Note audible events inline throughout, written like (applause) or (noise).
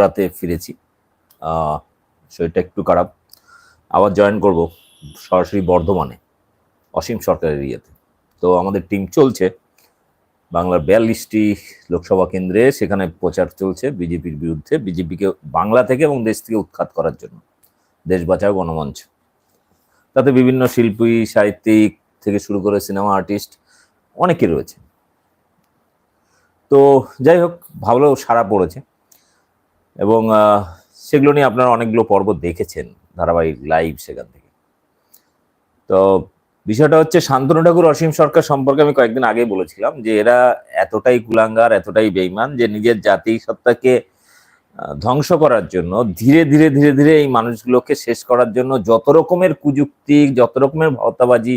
রাতে ফিরেছি। শরীরটা একটু খারাপ। আবার জয়েন করব সরাসরি বর্ধমানে, অসীম সরকারের ইয়েতে। তো আমাদের টিম চলছে। বাংলার বিয়াল্লিশটি লোকসভা কেন্দ্রে সেখানে প্রচার চলছে বিজেপির বিরুদ্ধে। বিজেপিকে বাংলা থেকে এবং দেশ থেকে উৎখাত করার জন্য। দেশ বাঁচাও গণমঞ্চ। তাতে বিভিন্ন শিল্পী, সাহিত্যিক থেকে শুরু করে সিনেমা আর্টিস্ট অনেকে রয়েছে। তো যাই হোক, ভালো সারা পড়েছে। এবং সেগুলো নিয়ে আপনারা অনেকগুলো পর্ব দেখেছেন, ধারাবাহিক লাইভ সেখান থেকে। তো বিষয়টা হচ্ছে, শান্তনু ঠাকুর অসীম সরকার সম্পর্কে আমি কয়েকদিন আগে বলেছিলাম যে এরা এতটাই কুলাঙ্গার, এতটাই বেইমান যে নিজের জাতি সত্তাকে ধ্বংস করার জন্য, ধীরে ধীরে ধীরে ধীরে এই মানুষগুলোকে শেষ করার জন্য যত রকমের কুযুক্তি, যত রকমের ভাওতাবাজি,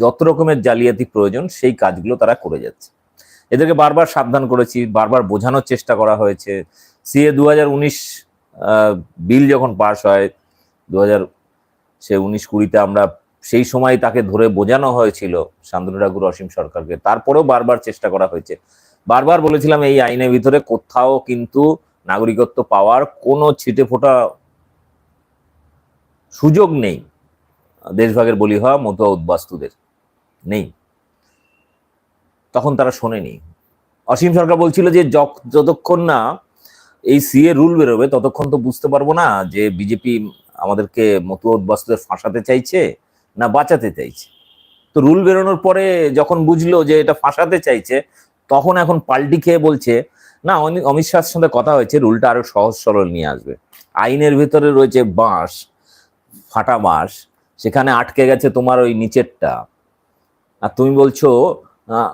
যত রকমের জালিয়াতি প্রয়োজন, সেই কাজগুলো তারা করে যাচ্ছে। এদেরকে বারবার সাবধান করেছি, বারবার বোঝানোর চেষ্টা করা হয়েছে সিএ দু হাজার উনিশ বিল যখন পাস হয় দু হাজার সে উনিশ কুড়িতে আমরা সেই সময় তাকে ধরে বোঝানো হয়েছিল শান্তনু ঠাকুর অসীম সরকারকে। তারপরেও বারবার চেষ্টা করা হয়েছে। বারবার বলেছিলাম এই আইনের ভিতরে কোথাও কিন্তু নাগরিকত্ব পাওয়ার কোনো ছিটে ফোটা সুযোগ নেই। দেশভাগের বলি হওয়া মতুয়া উদ্বাস্তুদের নেই। তখন তারা শোনেনি। অসীম সরকার বলছিল যে যতক্ষণ না এই সিএ রুল বেরোবে, ততক্ষণ তো বুঝতে পারব না যে বিজেপি আমাদেরকে মতুয়া উদ্বাস্তুদের ফাঁসাতে চাইছে না বাঁচাতে চাইছে। তো রুল বেরোনোর পরে যখন বুঝলো যে এটা ফাঁসাতে চাইছে, তখন এখন পাল্টি খেয়ে বলছে, না, অমি- অমিত শাহর সাথে কথা হয়েছে, রুলটা আরও সহজ সরল নিয়ে আসবে। আইনের ভিতরে রয়েছে বাঁশ, ফাটা বাঁশ, সেখানে আটকে গেছে তোমার ওই নিচেরটা। আর তুমি বলছো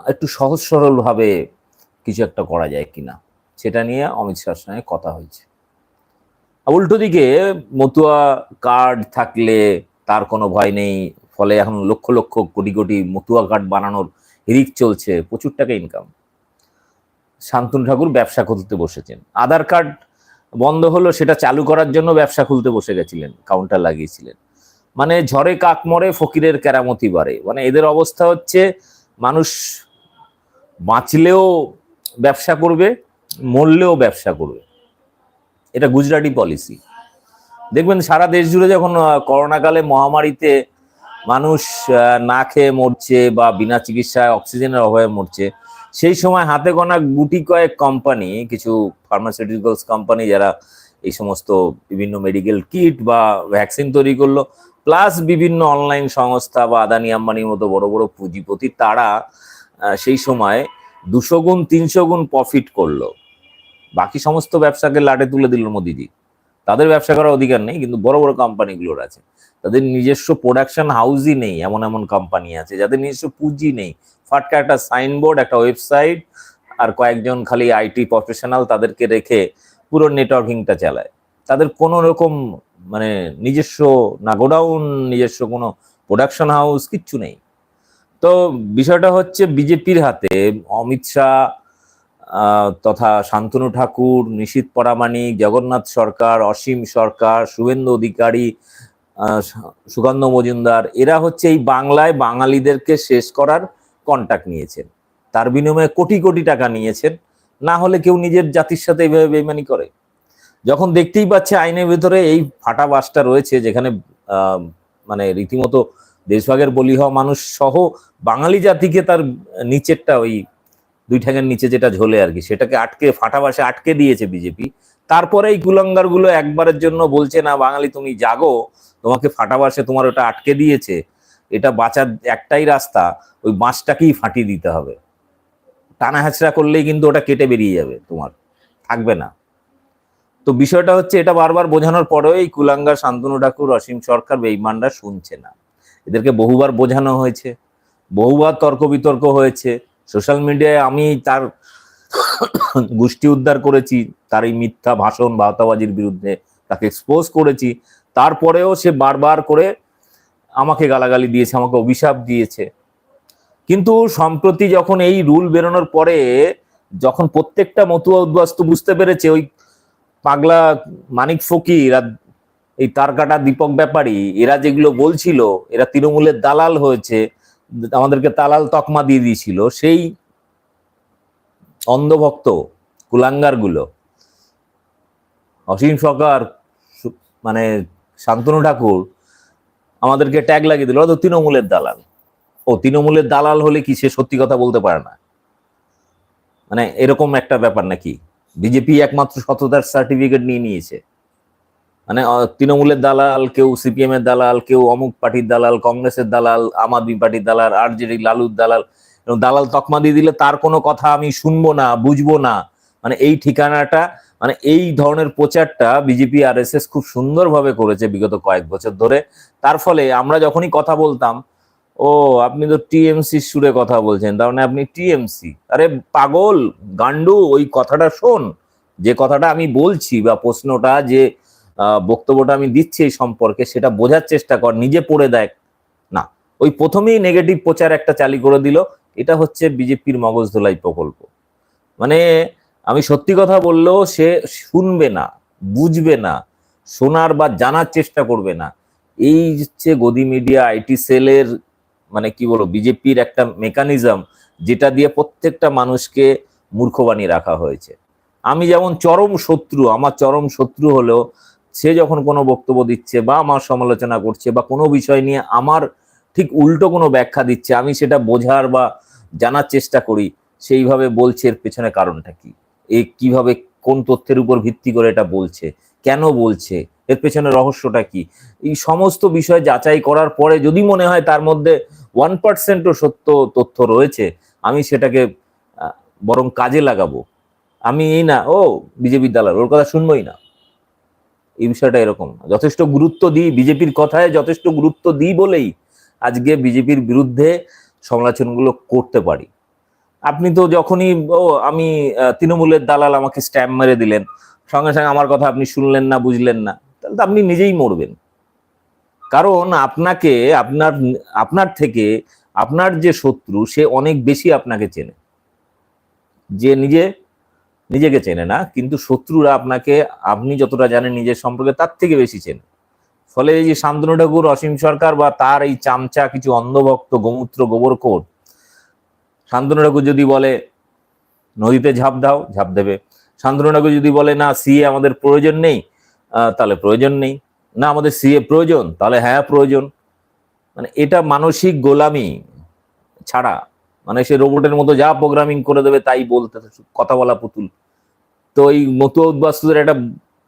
একটু সহজ সরল ভাবে কিছু একটা করা যায় কিনা? সেটা নিয়ে অমিত শাহর সঙ্গে কথা হয়েছে। উল্টো দিকে মতুয়া কার্ড থাকলে তার কোনো ভয় নেই, ফলে এখন লক্ষ লক্ষ কোটি কোটি মতুয়া কার্ড বানানোর হিরিক চলছে, প্রচুর টাকা ইনকাম শান্তনু ঠাকুর ব্যবসা খুলতে বসেছেন। আধার কার্ড বন্ধ হলো, সেটা চালু করার জন্য ব্যবসা খুলতে বসে গেছিলেন কাউন্টার লাগিয়েছিলেন। মানে ঝড়ে কাক মরে ফকিরের কেরামতি বাড়ে। মানে এদের অবস্থা হচ্ছে, মানুষ বাঁচলেও ব্যবসা করবে মরলেও ব্যবসা করবে। এটা গুজরাটি পলিসি দেখবেন সারা দেশ জুড়ে যখন করোনাকালে মহামারীতে মানুষ না খেয়ে মরছে বা বিনা চিকিৎসায় অক্সিজেনের অভাবে মরছে, সেই সময় হাতে গোনা গুটি কয়েক কোম্পানি কিছু ফার্মাসিউটিক্যালস কোম্পানি যারা এই সমস্ত বিভিন্ন মেডিকেল কিট বা ভ্যাকসিন তৈরি করল প্লাস বিভিন্ন অনলাইন সংস্থা বা আদানি আম্বানির মতো বড় বড় পুঁজিপতি, তারা সেই সময় দুশো গুণ, তিনশো গুণ প্রফিট করল। বাকি সমস্ত ব্যবসাকে লাটে তুলে দিল মোদিজি। তাদের ব্যবসা করার অধিকার নেই, কিন্তু বড় বড় কোম্পানিগুলোর আছে। তাদের নিজস্ব প্রোডাকশন হাউসই নেই, এমন এমন কোম্পানি আছে, যাদের নিজস্ব পুঁজি নেই। ফাটকা একটা সাইনবোর্ড একটা ওয়েবসাইট আর কয়েকজন খালি আইটি প্রফেশনাল তাদেরকে রেখে পুরো নেটওয়ার্কিংটা চালায়। তাদের কোনো রকম মানে নিজস্ব না, গোডাউন, নিজস্ব কোনো প্রোডাকশন হাউস কিচ্ছু নেই। তো বিষয়টা হচ্ছে বিজেপির হাতে অমিত শাহ তথা শান্তনু ঠাকুর, নিশীত পরামানিক জগন্নাথ সরকার, অসীম সরকার, শুভেন্দু অধিকারী সুকান্ত মজুমদার, এরা হচ্ছে এই বাংলায় বাঙালিদেরকে শেষ করার কন্টাক্ট নিয়েছেন। তার বিনিময়ে কোটি কোটি টাকা নিয়েছেন। না হলে কেউ নিজের জাতির সাথে এইভাবে বেইমানি করে। যখন দেখতেই পাচ্ছে আইনের ভেতরে এই ফাটা বাসটা রয়েছে, যেখানে মানে রীতিমতো দেশভাগের বলি হওয়া মানুষ সহ বাঙালি জাতিকে তার নিচেরটা ওই দুই ঠ্যাঙের নিচে যেটা ঝোলে আর কি, সেটাকে আটকে, ফাটা বাসে আটকে দিয়েছে বিজেপি। তারপরে এই কুলাঙ্গারগুলো একবারের জন্য বলছে, না বাঙালি তুমি জাগো, তোমাকে ফাটা বাসে তোমার ওটা আটকে দিয়েছে। এটা বাঁচার একটাই রাস্তা, ওই বাঁশটাকেই ফাটিয়ে দিতে হবে। টানা হ্যাচড়া করলেই কিন্তু ওটা কেটে বেরিয়ে যাবে তোমার, থাকবে না। তো বিষয়টা হচ্ছে, এটা বারবার বোঝানোর পরেও এই কুলাঙ্গার শান্তনু ঠাকুর, অসীম সরকার বেইমানরা শুনছে না। এদেরকে বহুবার বোঝানো হয়েছে, বহুবার তর্ক বিতর্ক হয়েছে। সোশ্যাল মিডিয়ায় আমি তার (coughs) গোষ্ঠী উদ্ধার করেছি, তার এই মিথ্যা ভাষণ ভাওতাবাজির বিরুদ্ধে তাকে এক্সপোজ করেছি। তারপরেও সে বারবার করে আমাকে গালাগালি দিয়েছে, আমাকে অভিশাপ দিয়েছে। কিন্তু সম্প্রতি যখন এই রুল বেরোনোর পরে যখন প্রত্যেকটা মতুয়া উদ্বাস্তু বুঝতে পেরেছে, ওই পাগলা মানিক ফকির আর এই তারকাটা দীপক ব্যাপারী, এরা যেগুলো বলছিল, এরা তৃণমূলের দালাল হয়েছে আমাদেরকে তালাল তকমা দিয়ে দিয়েছিল, সেই অন্ধভক্ত কুলাঙ্গারগুলো অসীম সরকার মানে শান্তনু ঠাকুর আমাদেরকে ট্যাগ লাগিয়ে দিল ওরা তো তৃণমূলের দালাল। ও তৃণমূলের দালাল হলে কি সে সত্যি কথা বলতে পারে না? মানে এরকম একটা ব্যাপার নাকি? বিজেপি একমাত্র সততার সার্টিফিকেট নিয়ে নিয়েছে। মানে তৃণমূলের দালাল, কেউ সিপিএম এর দালাল, কেউ অমুক পার্টির দালাল, কংগ্রেসের দালাল, আম আদমি পার্টির দালাল আর আরজেডি, লালুর দালাল। দালাল তকমা দিয়ে দিলে তার কোনো কথা আমি শুনব না, বুঝব না। মানে এই ঠিকানাটা মানে এই ধরনের প্রচারটা বিজেপি আর এস এস খুব সুন্দরভাবে করেছে বিগত কয়েক বছর ধরে। তার ফলে আমরা যখনই কথা বলতাম, ও, আপনি তো টিএমসি সুরে কথা বলছেন, তার মানে আপনি টিএমসি। আরে, পাগল গান্ডু ওই কথাটা শোন। যে কথাটা আমি বলছি বা প্রশ্নটা যে বক্তব্যটা আমি দিচ্ছি এই সম্পর্কে, সেটা বোঝার চেষ্টা কর, নিজে পড়ে দেখ। না, ওই প্রথমেই নেগেটিভ প্রচার একটা চালি করে দিল, এটা হচ্ছে বিজেপির মগজ ধোলাই প্রকল্প। মানে আমি সত্যি কথা বললেও সে শুনবে না, বুঝবে না, শোনার বা জানার চেষ্টা করবে না। এই হচ্ছে গদি মিডিয়া আইটি সেলের মানে কি বলব, বিজেপির একটা মেকানিজম যেটা দিয়ে প্রত্যেকটা মানুষকে মূর্খ বানিয়ে রাখা হয়েছে। আমি যেমন চরম শত্রু, আমার চরম শত্রু হলেও সে যখন কোনো বক্তব্য দিচ্ছে বা আমার সমালোচনা করছে বা কোনো বিষয় নিয়ে আমার ঠিক উল্টো কোনো ব্যাখ্যা দিচ্ছে, আমি সেটা বোঝার বা জানার চেষ্টা করি, সেইভাবে বলছে এর পেছনে কারণটা কি? এ কীভাবে কোন তথ্যের উপর ভিত্তি করে এটা বলছে? কেন বলছে? এর পেছনে রহস্যটা কি? এই সমস্ত বিষয় যাচাই করার পরে যদি মনে হয় তার মধ্যে ওয়ান পার্সেন্টও সত্য তথ্য রয়েছে, আমি সেটাকে বরং কাজে লাগাবো। আমি এই না, ও বিজেপির দালাল, ওর কথা শুনবোই না। এই বিষয়টা এরকম যথেষ্ট গুরুত্ব দিই বিজেপির কথায়, যথেষ্ট গুরুত্ব দিই বলেই আজকে বিজেপির বিরুদ্ধে সমালোচনাগুলো করতে পারি। আপনি তো যখনই, ও, আমি তৃণমূলের দালাল আমাকে স্ট্যাম্প মেরে দিলেন, সঙ্গে সঙ্গে আমার কথা আপনি শুনলেন না, বুঝলেন না, তাহলে তো আপনি নিজেই মরবেন। কারণ আপনাকে, আপনার আপনার থেকে, আপনার যে শত্রু সে অনেক বেশি আপনাকে চেনে। যে নিজে নিজেকে চেনে না, কিন্তু শত্রুরা আপনাকে, আপনি যতটা জানেন নিজের সম্পর্কে, তার থেকে বেশি চেনে। ফলে এই যে শান্তনু ঠাকুর, অসীম সরকার বা তার এই চামচা, কিছু অন্ধভক্ত, গোমূত্র গোবরখোর শান্তনু ঠাকুর যদি বলে, নদীতে ঝাঁপ দাও, ঝাঁপ দেবে। শান্তনু ঠাকুর যদি বলে, না সিএ আমাদের প্রয়োজন নেই তাহলে প্রয়োজন নেই। না, আমাদের সিএ প্রয়োজন, তাহলে হ্যাঁ প্রয়োজন। মানে এটা মানসিক গোলামি ছাড়া মানে সে রোবটের মতো যা প্রোগ্রামিং করে দেবে তাই বলতে কথা বলা পুতুল। তো এই মতো উদ্বাস্তুদের একটা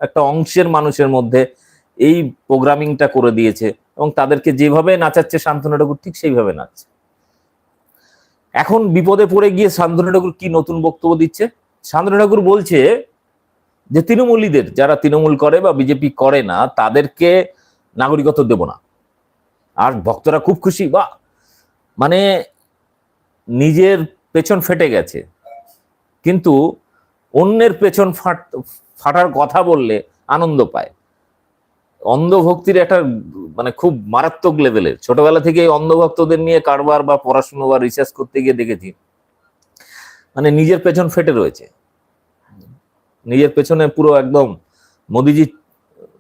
একটা অংশের মানুষের মধ্যে এই প্রোগ্রামিংটা করে দিয়েছে এবং তাদেরকে যেভাবে নাচাচ্ছে শান্তনু ঠাকুর ঠিক সেইভাবে নাচছে। এখন বিপদে পড়ে গিয়ে শান্তনু ঠাকুর কি নতুন বক্তব্য দিচ্ছে? শান্তনু ঠাকুর বলছে যে তৃণমূলীদের, যারা তৃণমূল করে বা বিজেপি করে না, তাদেরকে নাগরিকত্ব দেব না। আর ভক্তরা খুব খুশি বা মানে নিজের পেছন ফেটে গেছে। কিন্তু অন্যের পেছন ফাট, ফাটার কথা বললে আনন্দ পায়। অন্ধভক্তির একটা মানে খুব মারাত্মক লেভেলের। ছোটবেলা থেকে অন্ধভক্তদের নিয়ে কারবার বা পড়াশুনো বা রিসার্চ করতে গিয়ে দেখেছি। মানে নিজের পেছন ফেটে রয়েছে। নিজের পেছনে পুরো একদম মোদিজির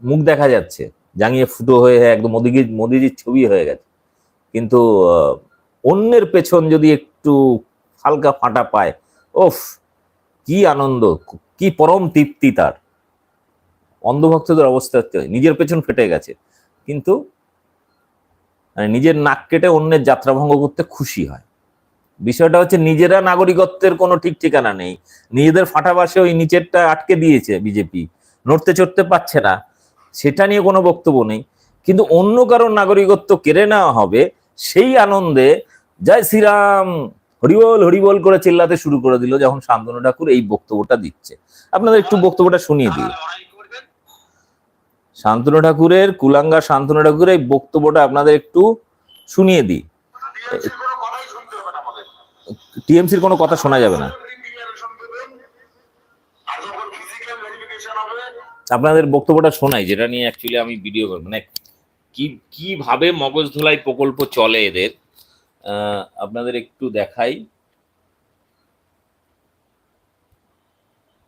মুখ দেখা যাচ্ছে। জাঙিয়ে ফুটো হয়ে একদম মোদিজির মোদিজির ছবি হয়ে গেছে। কিন্তু অন্যের পেছন যদি একটু হালকা ফাটা পায়, ওফ, কি আনন্দ, কি পরম তৃপ্তি তার। অন্ধভক্তদের অবস্থা হচ্ছে, নিজের পেছন ফেটে গেছে, কিন্তু মানে নিজের নাক কেটে অন্যের যাত্রা ভঙ্গ করতে খুশি হয়। বিষয়টা হচ্ছে নিজেরা নাগরিকত্বের কোনো ঠিক ঠিকানা নেই। নিজেদের ফাটাবাসে ওই নিচেরটা আটকে দিয়েছে বিজেপি। নড়তে চড়তে পারছে না, সেটা নিয়ে কোনো বক্তব্য নেই। কিন্তু অন্য কারোর নাগরিকত্ব কেড়ে নেওয়া হবে, সেই আনন্দে জয় শ্রীরাম। হরিবল হরিবল করে চিল্লাতে শুরু করে দিল যখন শান্তনু ঠাকুর এই বক্তব্যটা দিচ্ছে। আপনাদের একটু বক্তব্যটা শুনিয়ে দিই। শান্তনু ঠাকুরের কুলাঙ্গা শান্তনু ঠাকুরের এই বক্তব্যটা আপনাদের একটু শুনিয়ে দিই। টিএমসির কোনো কথা শোনা যাবে না। আপনাদের বক্তব্যটা শোনাই, যেটা নিয়ে অ্যাকচুয়ালি আমি ভিডিও করব। মানে কি কীভাবে মগজ ধোলাই প্রকল্প চলে এদের? আপনাদের একটু দেখাই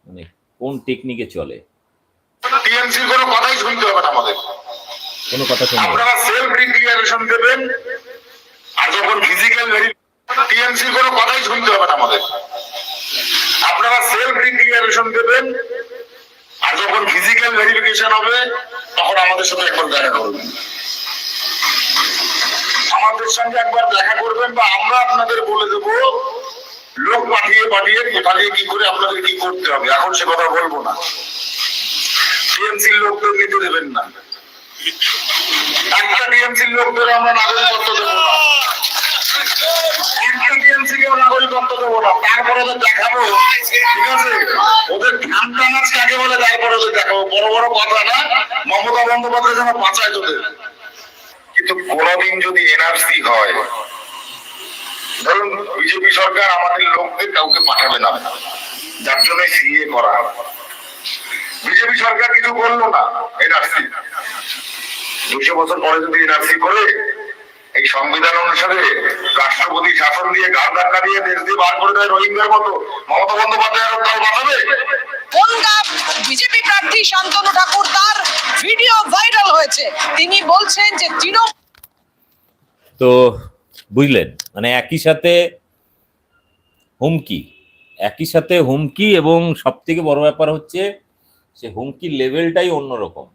মানে কোন টেকনিকে চলে TMC কোনো কথাই শুনতে হবে না আমাদের। কোনো কথা। আপনারা self declaration দেবেন, আর যখন verification TMC কোনো কথাই শুনতে হবে না আমাদের। আপনারা self declaration দেবেন, আর যখন ফিজিক্যাল ভেরিফিকেশন হবে তখন আমাদের সাথে একবার দেখা করবেন আমাদের সঙ্গে একবার দেখা করবেন বা আমরা আপনাদের বলে দেব, লোক পাঠিয়ে পাঠিয়ে পাঠিয়ে কি করে আপনাদের কি করতে হবে? এখন সে কথা বলব না। টিএমসির লোকদের নিতে দেবেন না। একটা টিএমসির লোকদের আমরা নাগরিকত্ব দেবো না। দেবো না। তারপরে দেখাবো। ঠিক আছে? ওদের কাকে বলে দেখাবো। বড় বড় কথা না, মমতা বন্দ্যোপাধ্যায় যেন বাঁচায় তোদের। কিন্তু কোনদিন যদি এনআরসি হয়, ধরুন বিজেপি সরকার আমাদের লোককে কাউকে পাঠাবে না। যার জন্য সিএ করা। বিজেপি সরকার কিছু করল না এনআরসি। দুশো বছর পরে যদি এনআরসি করে এই সংবিধান অনুসারে রাষ্ট্রপতি শাসন দিয়ে গান ধাক্কা দিয়ে দেশ দিয়ে বার করে দেয় রোহিঙ্গার মতো। মমতা বন্দ্যোপাধ্যায় আর দল বাঁচাবে বিজেপি প্রার্থী শান্তনু ঠাকুর তার ভিডিও ভাইরাল হয়েছে? তিনি বলছেন যে তৃণমূল তো বুঝলেন মানে একই সাথে হুমকি একই সাথে হুমকি এবং সব থেকে বড় ব্যাপার হচ্ছে সে হুমকির লেভেলটাই অন্যরকম।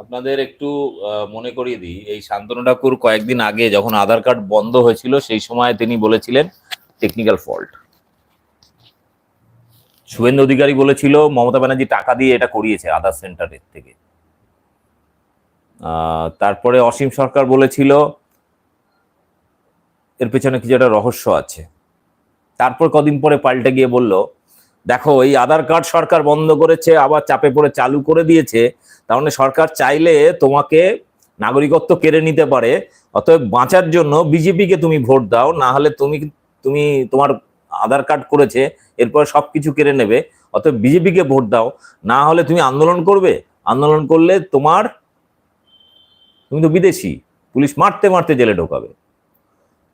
আপনাদের একটু মনে করিয়ে দিই, এই শান্তনু ঠাকুর কয়েকদিন আগে যখন আধার কার্ড বন্ধ হয়েছিল, সেই সময় তিনি বলেছিলেন টেকনিক্যাল ফল্ট শুভেন্দু অধিকারী বলেছিল, মমতা ব্যানার্জি টাকা দিয়ে এটা করিয়েছে আধার সেন্টারের থেকে। তারপরে অসীম সরকার বলেছিল, এর পেছনে কিছু একটা রহস্য আছে। তারপর কদিন পরে পাল্টে গিয়ে বলল দেখো, এই আধার কার্ড সরকার বন্ধ করেছে, আবার চাপে পড়ে চালু করে দিয়েছে। তার মানে সরকার চাইলে তোমাকে নাগরিকত্ব কেড়ে নিতে পারে। অতএব বাঁচার জন্য বিজেপিকে তুমি ভোট দাও, না হলে তুমি তুমি তোমার আধার কার্ড করেছে, এরপর সবকিছু কেড়ে নেবে। অতএব বিজেপিকে ভোট দাও। না হলে তুমি আন্দোলন করবে? আন্দোলন করলে তোমার, তুমি তো বিদেশি। পুলিশ মারতে মারতে জেলে ঢোকাবে।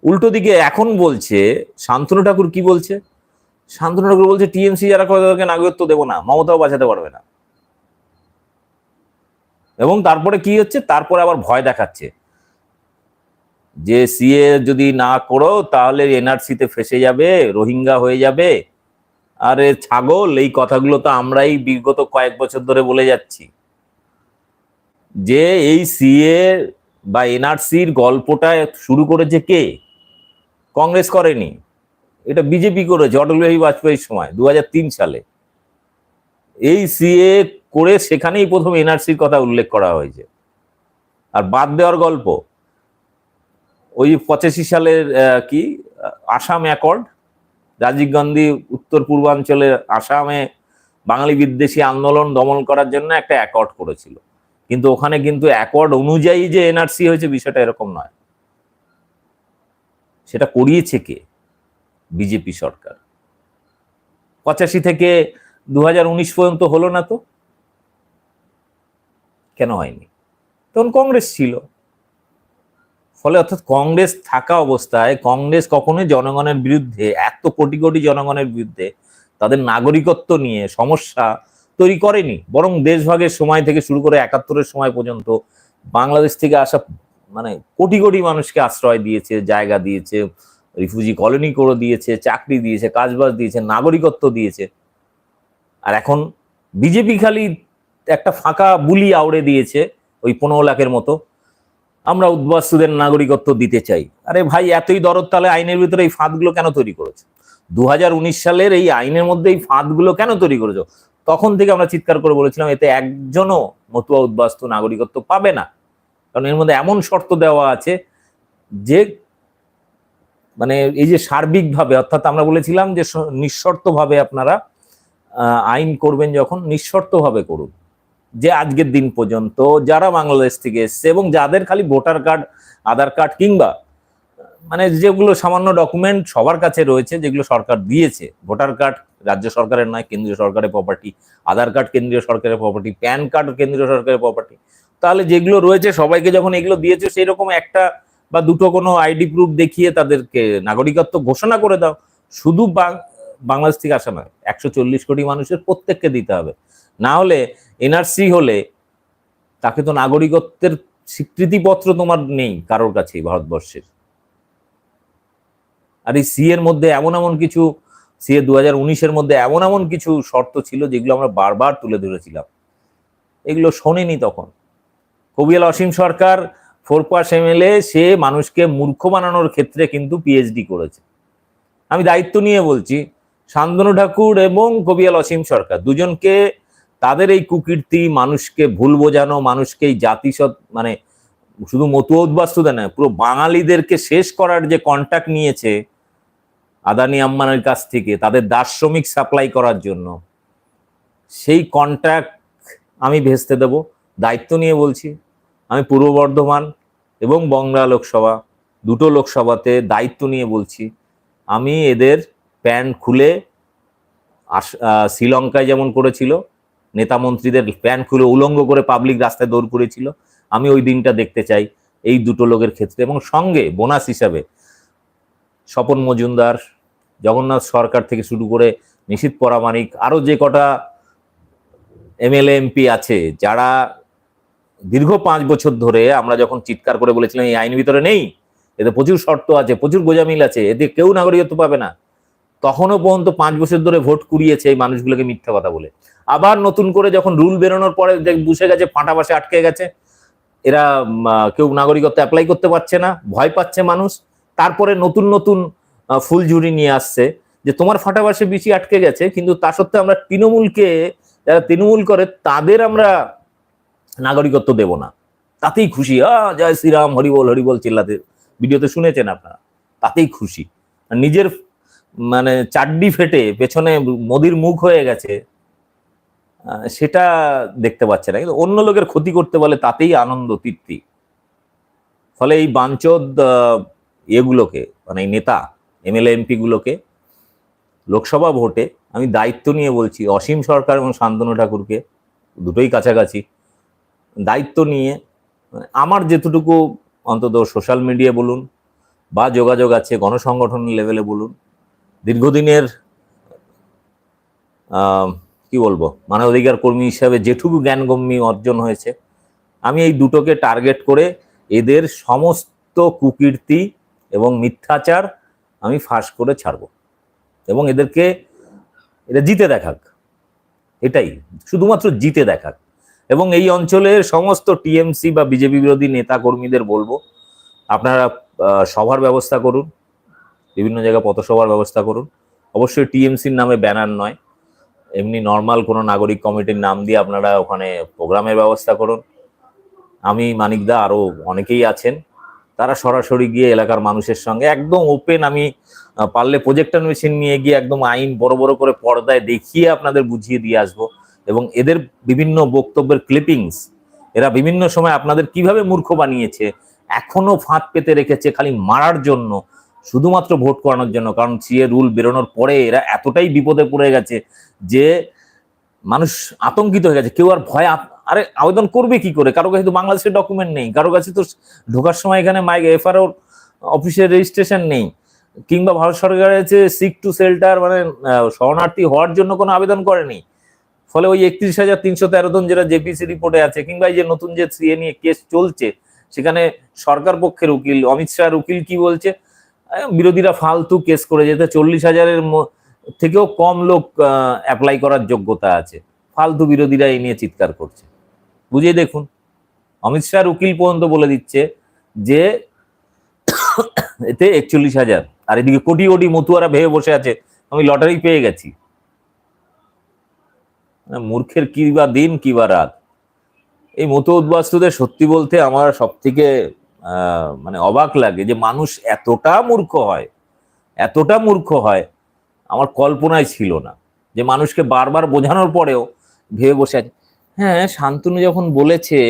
উল্টো দিকে এখন বলছে, শান্তনু ঠাকুর কি বলছে? শান্তনু ঠাকুর বলছে, টিএমসি যারা করে তাদেরকে নাগরিকত্ব দেবো না, মমতাও বাঁচাতে পারবে না। এবং তারপরে কি হচ্ছে? তারপরে আবার ভয় দেখাচ্ছে। যে সিএ যদি না করো, তাহলে এনআরসিতে ফেসে যাবে, রোহিঙ্গা হয়ে যাবে। আরে ছাগল, এই কথাগুলো তো আমরাই বিগত কয়েক বছর ধরে বলে যাচ্ছি। যে এই সিএ বা এনআরসির গল্পটা শুরু করেছে কে? কংগ্রেস করেনি। এটা বিজেপি করেছে অটল বিহারী বাজপেয়ীর সময় দু হাজার তিন সালে। এই সিএ করে সেখানেই প্রথম এনআরসির কথা উল্লেখ করা হয়েছে। আর বাদ দেওয়ার গল্প, ওই পঁচাশি সালের কি, আসাম অ্যাকর্ড, রাজীব গান্ধী উত্তর পূর্বাঞ্চলের আসামে বাঙালি বিদ্বেষী আন্দোলন দমন করার জন্য একটা অ্যাকর্ড করেছিল। কিন্তু ওখানে কিন্তু অ্যাকর্ড অনুযায়ী যে এনআরসি হয়েছে, বিষয়টা এরকম নয়। সেটা করিয়েছে কে? বিজেপি সরকার। পঁচাশি থেকে দু পর্যন্ত হলো না তো? কেন হয়নি? তখন কংগ্রেস ছিল। ফলে অর্থাৎ কংগ্রেস থাকা অবস্থায় কংগ্রেস কখনোই জনগণের বিরুদ্ধে, এত কোটি কোটি জনগণের বিরুদ্ধে তাদের নাগরিকত্ব নিয়ে সমস্যা তৈরি করেনি। বরং দেশভাগের সময় থেকে শুরু করে একাত্তরের সময় পর্যন্ত বাংলাদেশ থেকে আসা মানে কোটি কোটি মানুষকে আশ্রয় দিয়েছে, জায়গা দিয়েছে রিফিউজি কলোনি করে দিয়েছে, চাকরি দিয়েছে, কাজবাজ দিয়েছে, নাগরিকত্ব দিয়েছে। আর এখন বিজেপি খালি একটা ফাঁকা বুলি আউড়ে দিয়েছে ওই পনেরো লাখের মতো। আমরা উদ্বাস্তুদের নাগরিকত্ব দিতে চাই। আরে ভাই, এতই দরদ তাহলে আইনের ভিতরে এই ফাঁদগুলো কেন তৈরি করেছ? দু সালের এই আইনের মধ্যে এই ফাঁদগুলো কেন তৈরি করেছ? তখন থেকে আমরা চিৎকার করে বলেছিলাম, এতে একজনও মতুয়া উদ্বাস্তু নাগরিকত্ব পাবে না। কারণ এর মধ্যে এমন শর্ত দেওয়া আছে যে মানে এই যে সার্বিকভাবে, অর্থাৎ আমরা বলেছিলাম যে নিঃশর্তভাবে আপনারা আইন করবেন যখন, নিঃশর্তভাবে করুন। যে আজকের দিন পর্যন্ত যারা বাংলাদেশ থেকে এসছে এবং যাদের খালি ভোটার কার্ড, আধার কার্ড কিংবা মানে যেগুলো সামান্য ডকুমেন্ট সবার কাছে রয়েছে, যেগুলো সরকার দিয়েছে, ভোটার কার্ড রাজ্য সরকারের নয়, কেন্দ্রীয় সরকারের প্রপার্টি আধার কার্ড কেন্দ্রীয় সরকারের প্রপার্টি প্যান কার্ড কেন্দ্রীয় সরকারের প্রপার্টি তাহলে যেগুলো রয়েছে, সবাইকে যখন এগুলো দিয়েছে সেই রকম একটা বা দুটো কোনো আইডি প্রুফ দেখিয়ে তাদেরকে নাগরিকত্ব ঘোষণা করে দাও, শুধু বাংলাদেশ থেকে আসা নয়, একশো চল্লিশ কোটি মানুষের প্রত্যেককে দিতে হবে। না হলে এনআরসি হলে তাকে তো নাগরিকত্বের স্বীকৃতিপত্র তোমার নেই কারোর কাছেই ভারতবর্ষের। আর এই সি এর মধ্যে এমন এমন কিছু সিএ দু হাজার উনিশের মধ্যে এমন এমন কিছু শর্ত ছিল যেগুলো আমরা বারবার তুলে ধরেছিলাম। এগুলো শোনেনি তখন। কবিয়াল Asim Sarkar four pass MLA সে মানুষকে মূর্খ বানানোর ক্ষেত্রে কিন্তু পিএইচডি করেছে। আমি দায়িত্ব নিয়ে বলছি, শান্তনু ঠাকুর এবং কবিয়াল অসীম সরকার দুজনকে তাদের এই কুকীর্তি, মানুষকে ভুল বোঝানো, মানুষকে এই জাতিসৎ মানে শুধু মতুয়া উদ্বাস্তুদের নয় পুরো বাঙালিদেরকে শেষ করার যে কন্ট্যাক্ট নিয়েছে আদানি আম্মানের কাছ থেকে, তাদের দাস শ্রমিক সাপ্লাই করার জন্য, সেই কন্ট্যাক্ট আমি ভেস্তে দেব। দায়িত্ব নিয়ে বলছি আমি পূর্ব বর্ধমান এবং বংলা লোকসভা দুটো লোকসভাতে দায়িত্ব নিয়ে বলছি। আমি এদের প্যান্ট খুলে শ্রীলঙ্কায় যেমন করেছিল, নেতা মন্ত্রীদের প্যান্ট খুলে উলঙ্গ করে পাবলিক রাস্তায় দৌড় করেছিল, আমি ওই দিনটা দেখতে চাই এই দুটো লোকের ক্ষেত্রে। এবং সঙ্গে বোনাস হিসাবে স্বপন মজুমদার, জগন্নাথ সরকার থেকে শুরু করে নিশীত পরামানিক, আরও যে কটা এমএলএ, এমপি আছে, যারা দীর্ঘ পাঁচ বছর ধরে আমরা যখন চিৎকার করে বলেছিলাম, এই আইন ভিতরে নেই, এতে প্রচুর শর্ত আছে, প্রচুর গোজামিল আছে, এতে কেউ নাগরিকত্ব পাবে না। তখনও পর্যন্ত পাঁচ বছর ধরে ভোট কুড়িয়েছে এই মানুষগুলোকে মিথ্যা কথা বলে। আবার নতুন করে যখন রুল বেরোনোর পরে বুঝে গেছে ফাঁটা বাসে আটকে গেছে। এরা কেউ নাগরিকত্ব অ্যাপ্লাই করতে পারছে না, ভয় পাচ্ছে মানুষ। তারপরে নতুন নতুন ফুলঝুরি নিয়ে আসছে যে তোমার ফাটাবাসে বেশি আটকে গেছে, কিন্তু তা সত্ত্বেও আমরা তৃণমূলকে, যারা তৃণমূল করে, তাদের আমরা নাগরিকত্ব দেব না। তাতেই খুশি। আ, জয় শ্রীরাম, হরিবল হরিবল চিল্লাতে। ভিডিওতে শুনেছেন আপনারা? তাতেই খুশি। নিজের মানে চাড্ডি ফেটে পেছনে মোদির মুখ হয়ে গেছে সেটা দেখতে পাচ্ছে না। কিন্তু অন্য লোকের ক্ষতি করতে বলে তাতেই আনন্দ, তৃপ্তি। ফলে এই বাঞ্চদ এগুলোকে মানে এই নেতা, এমএলএ এমপি গুলোকে লোকসভা ভোটে আমি দায়িত্ব নিয়ে বলছি, অসীম সরকার এবং শান্তনু ঠাকুরকে, দুটোই কাছাকাছি। দায়িত্ব নিয়ে, আমার যেটুকু অন্তত সোশ্যাল মিডিয়া বলুন বা যোগাযোগ আছে, গণসংগঠন লেভেলে বলুন, দীর্ঘদিনের কি বলব, মানবাধিকার কর্মী হিসাবে যেটুকু জ্ঞানগম্যি অর্জন হয়েছে, আমি এই দুটোকে টার্গেট করে এদের সমস্ত কুকীর্তি এবং মিথ্যাচার আমি ফাঁস করে ছাড়ব এবং এদেরকে এটা জিতে দেখাক, এটাই, শুধুমাত্র জিতে দেখাক। এবং এই অঞ্চলের সমস্ত টিএমসি বা বিজেপি বিরোধী নেতা কর্মীদের বলব, আপনারা সভার ব্যবস্থা করুন, বিভিন্ন জায়গায় পথসভার ব্যবস্থা করুন। অবশ্যই টিএমসির নামে ব্যানার নয়, এমনি নর্মাল কোনো নাগরিক কমিটির নাম দিয়ে আপনারা ওখানে প্রোগ্রামের ব্যবস্থা করুন। আমি মানিকদা আরও অনেকেই আছেন, তারা সরাসরি গিয়ে এলাকার মানুষের সঙ্গে একদম ওপেন আমি পারলে প্রজেক্টর মেশিন নিয়ে গিয়ে একদম আইন বড় বড় করে পর্দায় দেখিয়ে আপনাদের বুঝিয়ে দিয়ে আসব। এবং এদের বিভিন্ন বক্তব্যের ক্লিপিংস এরা বিভিন্ন সময় আপনাদের কীভাবে মূর্খ বানিয়েছে, এখনও ফাঁদ পেতে রেখেছে খালি মারার জন্য, শুধুমাত্র ভোট করানোর জন্য, কারণ সিএ রুল বেরোনোর পরে এরা এতটাই বিপদে পড়ে গেছে যে মানুষ আতঙ্কিত হয়ে গেছে, কেউ আর ভয় আরে আবেদন করবে কি করে? কারও কাছে তো বাংলাদেশের ডকুমেন্ট নেই, কারও কাছে তো ঢোকার সময় এখানে মাইক এফআরও অফিসের রেজিস্ট্রেশন নেই, কিংবা ভারত সরকারের সিক টু সেল্টার মানে শরণার্থী হওয়ার জন্য কোনো আবেদন করেনি। ফলে ওই একত্রিশ হাজার তিনশো তেরো জন যেটা জেপিসি রিপোর্টে আছে, কিংবা এই যে নতুন যে সিএ নিয়ে কেস চলছে, সেখানে সরকার পক্ষের উকিল, অমিত শাহর উকিল কি বলছে? বিরোধীরা ফালতু কেস করে যেতে চল্লিশ হাজারের থেকেও কম লোক অ্যাপ্লাই করার যোগ্যতা আছে। ফালতু বিরোধীরা এই নিয়ে চিৎকার করছে। বুঝিয়ে দেখুন, অমিত শাহর উকিল পর্যন্ত বলে দিচ্ছে যে, এতে একচল্লিশ হাজার, আর এদিকে কোটি কোটি মতুয়ারা ভেবে বসে আছে, আমি লটারি পেয়ে গেছি। মূর্খের কি বা দিন, কি বা রাত? এই মতো উদ্বাস্তুদের সত্যি বলতে আমার সব থেকে মানে অবাক লাগে যে মানুষ এতটা মূর্খ হয়, এতটা মূর্খ হয়, আমার কল্পনায় ছিল না। যে মানুষকে বারবার বোঝানোর পরেও ভেবে বসে আছে। হ্যাঁ শান্তনু যখন বলেছে,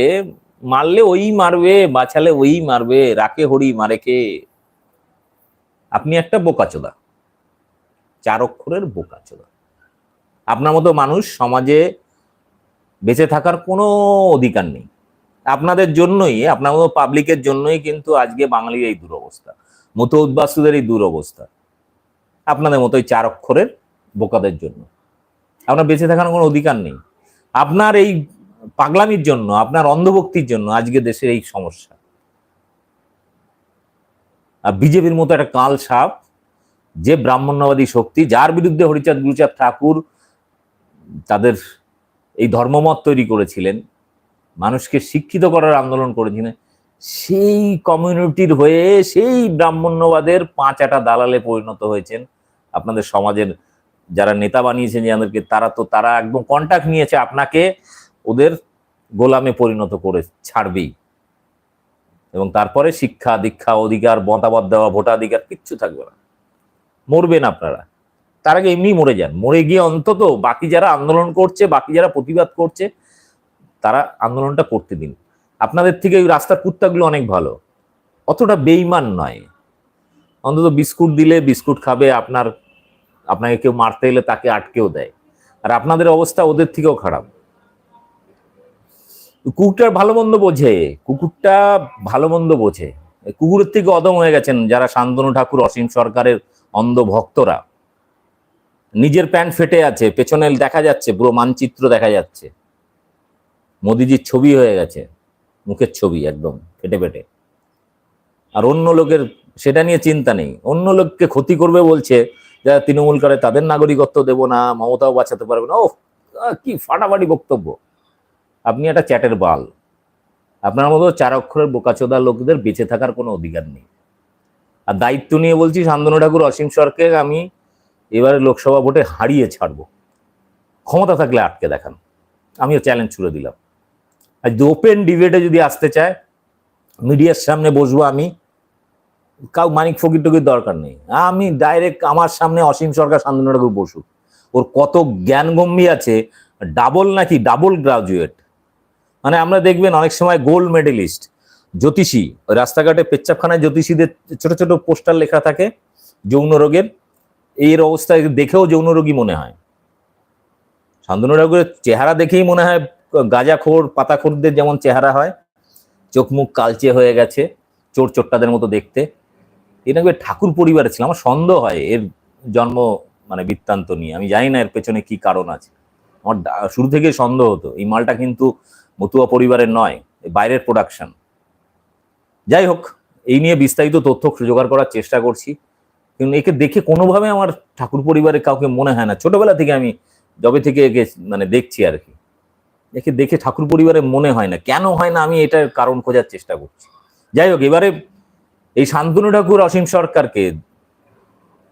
মারলে ওই মারবে, বাঁচালে ওই মারবে রাকে হরি মারে কে? আপনি একটা বোকাচোদা, চার অক্ষরের বোকাচোদা। আপনার মতো মানুষ সমাজে বেঁচে থাকার কোনো অধিকার নেই। আপনাদের জন্যই, আপনার মতো পাবলিকের জন্যই কিন্তু আজকে বাঙালির এই দুরবস্থা। মতো উদ্বাস্তুদের এই দুরবস্থা। আপনাদের মতো এই চার অক্ষরের বোকাদের জন্য। আপনার বেঁচে থাকার কোনো অধিকার নেই। আপনার এই পাগলামির জন্য, আপনার অন্ধভক্তির জন্য আজকে দেশের এই সমস্যা। আর বিজেপির মতো একটা কাল সাপ, যে ব্রাহ্মণ্যবাদী শক্তি, যার বিরুদ্ধে হরিচাঁদ গুরুচাঁদ ঠাকুর তাদের এই ধর্মমত তৈরি করেছিলেন, মানুষকে শিক্ষিত করার আন্দোলন করেছিলেন, সেই কমিউনিটির হয়ে সেই ব্রাহ্মণ্যবাদের পাঁচাটা দালালে পরিণত হয়েছেন। আপনাদের সমাজের যারা নেতা বানিয়েছেন যাদেরকে, তারা তো, তারা একদম কন্টাক্ট নিয়েছে আপনাকে, ওদের গোলামে পরিণত করে ছাড়বেই। এবং তারপরে শিক্ষা দীক্ষা অধিকার, মতামত দেওয়া, ভোটাধিকার, কিচ্ছু থাকবে না। মরবেন আপনারা। তার আগে এমনি মরে যান। মরে গিয়ে অন্তত বাকি যারা আন্দোলন করছে, বাকি যারা প্রতিবাদ করছে, তারা আন্দোলনটা করতে দিন। আপনাদের থেকে ওই রাস্তার কুত্তাগুলো অনেক ভালো। অতটা বেইমান নয়। অন্তত বিস্কুট দিলে বিস্কুট খাবে, আপনার, আপনাকে কেউ মারতে এলে তাকে আটকেও দেয়। আর আপনাদের অবস্থা ওদের থেকেও খারাপ। কুকুরটার ভালো মন্দ বোঝে। কুকুরটা ভালো মন্দ বোঝে। কুকুরের থেকে অদম হয়ে গেছেন যারা শান্তনু ঠাকুর, অসীম সরকারের অন্ধ ভক্তরা। নিজের প্যান্ট ফেটে আছে, পেছনে দেখা যাচ্ছে, পুরো মানচিত্র দেখা যাচ্ছে। মোদিজির ছবি হয়ে গেছে, মুখের ছবি একদম, ফেটে ফেটে। আর অন্য লোকের, সেটা নিয়ে চিন্তা নেই। অন্য লোককে ক্ষতি করবে বলছে, যারা তৃণমূল করে, তাদের নাগরিকত্ব দেব না, মমতাও বাঁচাতে পারবে না। ও কি ফাটাফাটি বক্তব্য। আপনি একটা চ্যাটের বাল। আপনার মতো চার অক্ষরের বোকাচোদা লোকদের বেঁচে থাকার কোনো অধিকার নেই। আর দায়িত্ব নিয়ে বলছি, শান্তনু ঠাকুর, অসীম সরকে আমি এবারে লোকসভা ভোটে হারিয়ে ছাড়বো। ক্ষমতা থাকলে আটকে দেখান। আমিও চ্যালেঞ্জ ছুড়ে দিলাম। আর ওপেন ডিবেটে যদি আসতে চায় মিডিয়ার সামনে বসবো আমি, কাউ মানিক ফকির টকির দরকার নেই। আমি ডাইরেক্ট আমার সামনে অসীম সরকার শান্তনু বসুক। ওর কত জ্ঞানগম্ভী আছে ডাবল নাকি ডাবল গ্রাজুয়েট মানে আমরা দেখবেন অনেক সময় গোল্ড মেডেলিস্ট জ্যোতিষী, রাস্তাঘাটে পেচ্ছাপখানায় জ্যোতিষীদের ছোট ছোট পোস্টার লেখা থাকে, যৌন রোগের। এর অবস্থায় দেখেও যৌন রোগী মনে হয়। শান্তনু ঠাকুরের চেহারা দেখেই মনে হয় গাঁজাখোর পাতাখোরদের যেমন চেহারা হয়, চোখ মুখ কালচে হয়ে গেছে, চোর চোট্টাদের মতো দেখতে। এটা নাকি ঠাকুর পরিবারে ছিল আমার সন্দেহ হয় এর জন্ম মানে বৃত্তান্ত নিয়ে। আমি জানি না এর পেছনে কি কারণ আছে। আমার শুরু থেকে সন্দেহ হতো, এই মালটা কিন্তু মতুয়া পরিবারের নয় বাইরের প্রোডাকশন যাই হোক, এই নিয়ে বিস্তারিত তথ্য জোগাড় করার চেষ্টা করছি। কিন্তু একে দেখে কোনোভাবে আমার ঠাকুর পরিবারের কাউকে মনে হয় না। ছোটবেলা থেকে আমি যবে থেকে একে মানে দেখছি আর কি। একে দেখে ঠাকুর পরিবারে মনে হয় না। কেন হয় না আমি এটার কারণ খোঁজার চেষ্টা করছি। যাই হোক, এবারে এই শান্তনু ঠাকুর, অসীম সরকারকে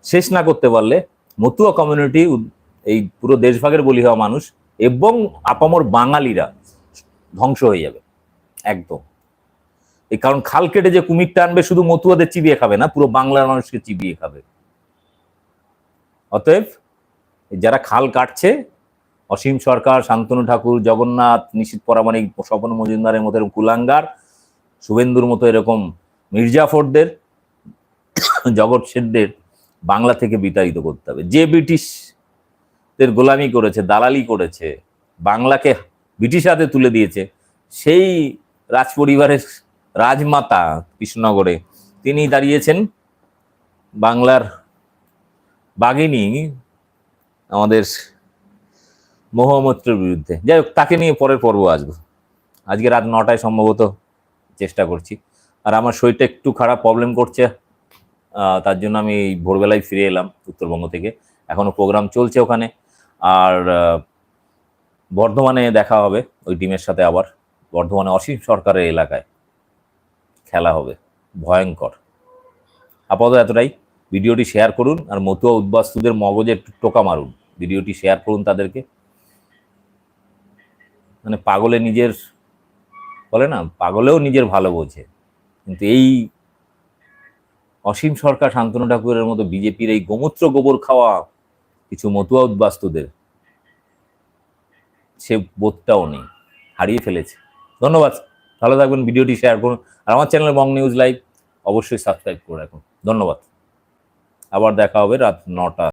শেষ না করতে পারলে মতুয়া কমিউনিটি এই পুরো দেশভাগের বলি হওয়া মানুষ এবং আপামর বাঙালিরা ধ্বংস হয়ে যাবে। একদম। এই কারণ খাল কেটে যে কুমিরটা আনবে শুধু মতুয়াদের চিবিয়ে খাবে না, পুরো বাংলার মানুষকে চিবিয়ে খাবে। অতএব যারা খাল কাটছে, অসীম সরকার, শান্তনু ঠাকুর, জগন্নাথ, নিশীত পরামানিক স্বপন মজুমদারের মতো এরকম কুলাঙ্গার, শুভেন্দুর মতো এরকম মির্জাফরদের, জগৎ শেঠদের বাংলা থেকে বিতাড়িত করতে হবে। যে ব্রিটিশদের গোলামি করেছে, দালালি করেছে, বাংলাকে ব্রিটিশ হাতে তুলে দিয়েছে, সেই রাজপরিবারের রাজমাতা কৃষ্ণনগরে। তিনি দাঁড়িয়েছেন বাংলার বাগিনী আমাদের মহামৈত্রের বিরুদ্ধে। যাই হোক, তাকে নিয়ে পরের পর্ব আসব। আজকে রাত নটায় সম্ভবত চেষ্টা করছি। আর আমার শরীরটা একটু খারাপ প্রবলেম করছে। তার জন্য আমি ভোরবেলায় ফিরে এলাম উত্তরবঙ্গ থেকে। এখনও প্রোগ্রাম চলছে ওখানে। আর বর্ধমানে দেখা হবে ওই টিমের সাথে আবার। বর্ধমানে অসীম সরকারের এলাকায়। খেলা হবে। ভয়ঙ্কর। আপাতত এতটাই। ভিডিওটি শেয়ার করুন আর মতুয়া উদ্বাস্তুদের মগজে একটু টোকা মারুন। ভিডিওটি শেয়ার করুন তাদেরকে। মানে পাগলে নিজের বলে না, পাগলেও নিজের ভালো বোঝে। কিন্তু এই অসীম সরকার শান্তনু ঠাকুরের মতো বিজেপির এই গোমূত্র গোবর খাওয়া কিছু মতুয়া উদ্বাস্তুদের, সে বোধটাও নেই। হারিয়ে ফেলেছে। ধন্যবাদ। ভালো থাকবেন, ভিডিওটি শেয়ার করুন, আর আমার চ্যানেল বং নিউজ লাইভ অবশ্যই সাবস্ক্রাইব করে রাখুন। ধন্যবাদ। আবার দেখা হবে রাত নটা।